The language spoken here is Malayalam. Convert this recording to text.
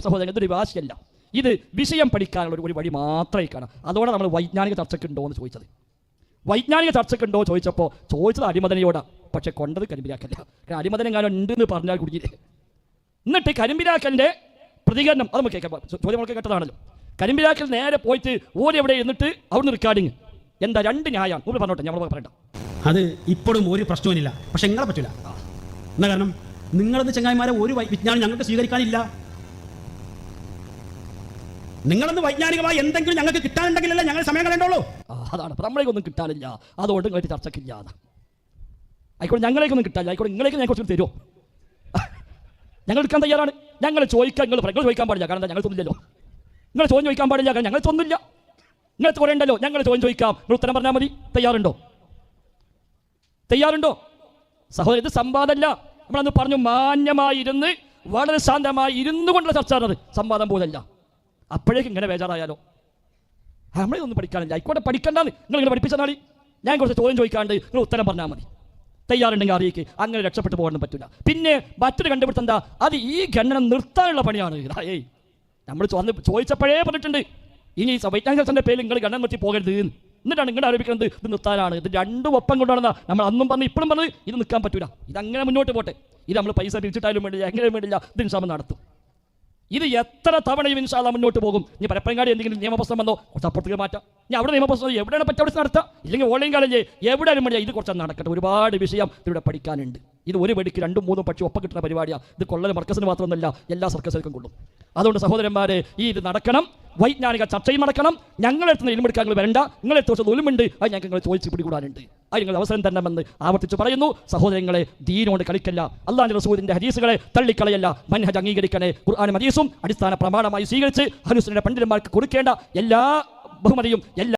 സഹോദരൻ ഇതൊരു വാശിയല്ല ഇത് വിഷയം പഠിക്കാനുള്ള ഒരു- വഴി മാത്രമേ കാണാം അതോടെ നമ്മൾ വൈജ്ഞാനിക ചർച്ചയ്ക്കുണ്ടോ എന്ന് ചോദിച്ചത്. വൈജ്ഞാനിക ചർച്ചയ്ക്കുണ്ടോ ചോദിച്ചപ്പോൾ ചോദിച്ചത് അടിമതനയോടാ. പക്ഷെ കൊണ്ടത് കരിമ്പിരാക്കല്ല കാരണം അടിമതനം കാരണം ഉണ്ട് എന്ന് പറഞ്ഞാൽ കുടിയില്ലേ എന്നിട്ട് കരിമ്പിരാക്കലിന്റെ പ്രതികരണം അത് നമുക്ക് കേൾക്കാം. ചോദ്യം നമുക്ക് കേട്ടതാണല്ലോ. കരിമ്പിരാക്കൽ നേരെ പോയിട്ട് ഓരെവിടെ എന്നിട്ട് അവിടുന്ന് റെക്കോർഡിങ് എന്താ രണ്ട് ന്യായം? നമ്മൾ പറഞ്ഞോട്ടെ നമ്മൾ പറയണ്ട. അത് ഇപ്പോഴും ഒരു പ്രശ്നവുമില്ല. പക്ഷെ നിങ്ങളെ പറ്റില്ല എന്നാ കാരണം? നിങ്ങളത് ചങ്ങായിമാരെ ഒരു വിജ്ഞാനം ഞങ്ങൾക്ക് സ്വീകരിക്കാനില്ല. നിങ്ങളൊന്ന് വൈജ്ഞാനികമായി എന്തെങ്കിലും ഞങ്ങൾക്ക് കിട്ടാനുണ്ടെങ്കിലല്ലേ ഞങ്ങൾ സമയം കളയണ്ടുള്ളൂ. അതാണ്. നമ്മളേക്കൊന്നും കിട്ടാനില്ല. അതുകൊണ്ട് നിങ്ങൾക്ക് ചർച്ചയ്ക്കില്ല ആയിക്കോട്ടെ ഞങ്ങളേക്കൊന്നും കിട്ടാനില്ല. ആയിക്കോട്ടെ നിങ്ങളേക്ക് ഞാൻ കുറച്ച് തരുമോ ഞങ്ങൾ എടുക്കാൻ തയ്യാറാണ്. ഞങ്ങൾ ചോദിക്കാൻ നിങ്ങൾ നിങ്ങൾ ചോദിക്കാൻ പാടില്ല. കാരണം ഞങ്ങൾ തൊന്നില്ലല്ലോ. നിങ്ങൾ ചോദ്യം ചോദിക്കാൻ പാടില്ല. കാരണം ഞങ്ങൾ തോന്നില്ല. നിങ്ങൾ കുറേ ഉണ്ടല്ലോ. ഞങ്ങൾ ചോദ്യം ചോദിക്കാം. നിങ്ങൾ ഉത്തരം പറഞ്ഞാൽ മതി. തയ്യാറുണ്ടോ? തയ്യാറുണ്ടോ? സഹോദരൻ ഇത് സംവാദമല്ല. നമ്മളന്ന് പറഞ്ഞു മാന്യമായി ഇരുന്ന് വളരെ ശാന്തമായി ഇരുന്നു കൊണ്ടുള്ള ചർച്ച സംവാദം പോലല്ല. അപ്പോഴേക്കും ഇങ്ങനെ ബേജാറായാലോ? നമ്മളെ ഒന്നും പഠിക്കാനില്ല. ആയിക്കോട്ടെ പഠിക്കണ്ടെന്ന്. നിങ്ങൾ ഇങ്ങനെ പഠിപ്പിച്ചാൽ ഞാൻ കുറച്ച് ചോദ്യം ചോദിക്കാണ്ട് നിങ്ങൾ ഉത്തരം പറഞ്ഞാൽ മതി. തയ്യാറുണ്ടെങ്കിൽ അറിയിക്ക്. അങ്ങനെ രക്ഷപ്പെട്ടു പോകാനും പറ്റില്ല പിന്നെ മറ്റൊരു കണ്ടുപിടുത്തം എന്താ? അത് ഈ ഖണ്ഡനം നിർത്താനുള്ള പണിയാണ്. ഏയ്. നമ്മൾ ചോ- ചോദിച്ചപ്പോഴേ പറഞ്ഞിട്ടുണ്ട്. ഇനി ഈ വൈജ്ഞാനികത്തിന്റെ പേരിൽ നിങ്ങൾ ഖണ്ഡനം നിർത്തി പോകരുത് എന്ന്. എന്നിട്ടാണ് നിങ്ങൾ ആരോപിക്കുന്നത്. ഇത് നിർത്താനാണ്. ഇത് രണ്ടും ഒപ്പം കൊണ്ടാണെന്നാ നമ്മൾ അന്നും പറഞ്ഞു ഇപ്പോഴും പറഞ്ഞു ഇത് നിൽക്കാൻ പറ്റൂല. ഇതങ്ങനെ മുന്നോട്ട് പോട്ടെ. ഇത് നമ്മൾ പൈസ പിരിച്ചിട്ടാലും വേണ്ടില്ല എങ്ങനെയും വേണ്ടില്ല. ഇത് ശ്രമം നടത്തും. ഇത് എത്ര തവണയും ഇൻഷാല്ല മുന്നോട്ട് പോകും? ഇനി പരപ്പനങ്ങാടി എന്തെങ്കിലും നിയമപ്രശ്നം വന്നോ? കുറച്ച് അപ്പുറത്തേക്ക് മാറ്റാം. ഞാൻ അവിടെ നിയമപ്രശ്നം എവിടെയാണ് പറ്റി അവിടെ നടത്താം? ഇല്ലെങ്കിൽ ഓൺലൈൻ കാലേജ് എവിടെയാലും മതിയാ ഇത് കുറച്ച് നടക്കട്ടെ. ഒരുപാട് വിഷയം ഇവിടെ പഠിക്കാനുണ്ട്. ഇത് ഒരു വെടിക്ക് രണ്ടും മൂന്നും പക്ഷി ഒപ്പം കിട്ടുന്ന പരിപാടിയാണ് ഇത് കൊള്ളൽ മർക്കസിന് മാത്രമൊന്നുമല്ല എല്ലാ സർക്കസിലേക്കും കൊള്ളും. അതുകൊണ്ട് സഹോദരന്മാരെ ഈ ഇത് നടക്കണം. വൈജ്ഞാനിക ചർച്ചയും നടക്കണം. ഞങ്ങളെടുത്ത് ഇൽമെടുക്കാൻ നിങ്ങൾ വരണ്ട. നിങ്ങളെടുത്ത് കുറച്ച് ഒലുമുണ്ട് അത് ഞങ്ങൾക്ക് നിങ്ങൾ ചോദിച്ച് പിടികൂടാനുണ്ട്. അത് നിങ്ങൾ അവസരം തരണമെന്ന് ആവർത്തിച്ച് പറയുന്നു. സഹോദരങ്ങളെ ദീനോട് കളിക്കല്ല. അള്ളാഹ് റസൂലിന്റെ ഹദീസുകളെ തള്ളിക്കളയല്ല. മൻഹജ് അംഗീകരിക്കണേ. ഖുർആാനും ഹദീസും അടിസ്ഥാന പ്രമാണമായി സ്വീകരിച്ച് ഹനുസിന്റെ പണ്ഡിതന്മാർക്ക് കൊടുക്കേണ്ട എല്ലാ ബഹുമതിയും എല്ലാ